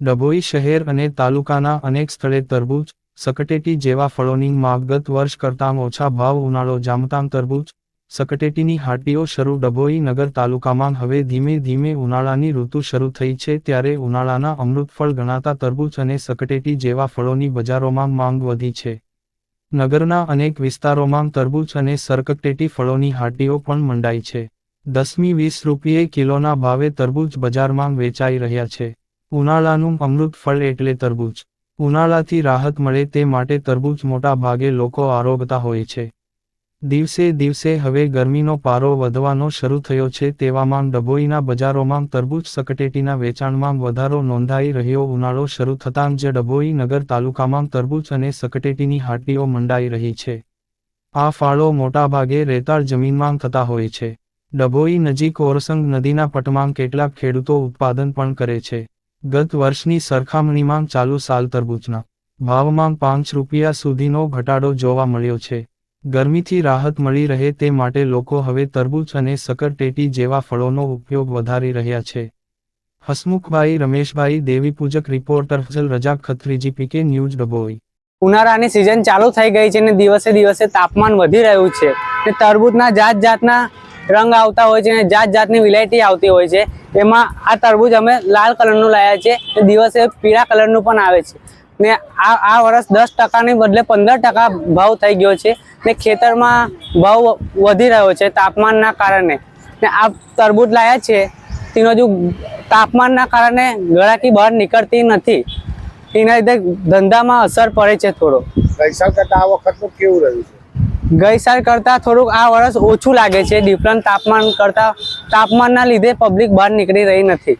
ડભોઈ શહેર અને તાલુકાના અનેક સ્થળે તરબૂચ, સકટેટી જેવા ફળોની માગ ગત વર્ષ કરતાં ઓછા ભાવ ઉનાળો જામતામ તરબૂચ, સકટેટીની હાટીઓ શરૂ ડભોઈ નગર તાલુકામાં હવે ધીમે ધીમે ઉનાળાની ઋતુ શરૂ થઈ છે ત્યારે ઉનાળાના અમૃતફળ ગણાતા તરબૂચ અને સકટેટી જેવા ફળોની બજારોમાં માંગ વધી છે. નગરના અનેક વિસ્તારોમાં તરબૂચ અને સરકટેટી ફળોની હાટીઓ પણ મંડાઈ છે. દસમી વીસ રૂપિયે કિલોના ભાવે તરબૂચ બજારમાં વેચાઈ રહ્યા છે. ઉનાળાનું અમૃત ફળ એટલે તરબૂચ. ઉનાળાથી રાહત મળે તે માટે તરબૂચ મોટા ભાગે લોકો આરોગતા હોય છે. દિવસે દિવસે હવે ગરમીનો પારો વધવાનો શરૂ થયો છે તેવામાં ડભોઈના બજારોમાં તરબૂચ સકટેટીના વેચાણમાં વધારો નોંધાઈ રહ્યો ઉનાળો શરૂ થતાં જ ડભોઈ નગર તાલુકામાં તરબૂચ અને સકટેટીની હાટીઓ મંડાઈ રહી છે. આ ફાળો મોટાભાગે રેતાળ જમીનમાં થતા હોય છે. ડભોઈ નજીક ઓરસંગ નદીના પટમાં કેટલાક ખેડૂતો ઉત્પાદન પણ કરે છે. ગત વર્ષની સરખામણીમાં ચાલુ સાલ તરબૂચના ભાવમાં પાંચ રૂપિયા સુધીનો ઘટાડો જોવા મળ્યો છે. ગરમીથી રાહત મળી રહે તે માટે લોકો હવે તરબૂચ અને સકરટેટી જેવા ફળોનો ઉપયોગ વધારી રહ્યા છે. Hasmukhbhai, Rameshbhai, Devipujak reporter Fazal Raja Khatriji PK news Dabhoi ઉનાળાની સિઝન ચાલુ થઈ ગઈ છે ને દિવસે દિવસે તાપમાન વધી રહ્યું છે. તરબૂચના જાત જાતના રંગ આવતા હોય છે અને જાત જાતની વિલાયટી આવતી હોય છે. એમાં આ તરબૂજ અમે લાલ કલરનું લાવ્યા છે. દિવસે પીળા કલરનું પણ આવે છે. ને આ આ વર્ષ દસ ટકાની બદલે પંદર ટકા ભાવ થઈ ગયો છે. ને ખેતરમાં ભાવ વધી રહ્યો છે તાપમાનના કારણે. ને આ તરબૂજ લાવ્યા છે તેનો જો તાપમાનના કારણે ગળાકી બહાર નીકળતી નથી. એના લીધે ધંધામાં અસર પડે છે થોડો. આ વખતનું કેવું રહ્યું છે? ગઈ સાલ કરતાં થોડુંક આ વર્ષ ઓછું લાગે છે. ડિફરન્ટ તાપમાન કરતાં તાપમાનના લીધે પબ્લિક બહાર નીકળી રહી નથી.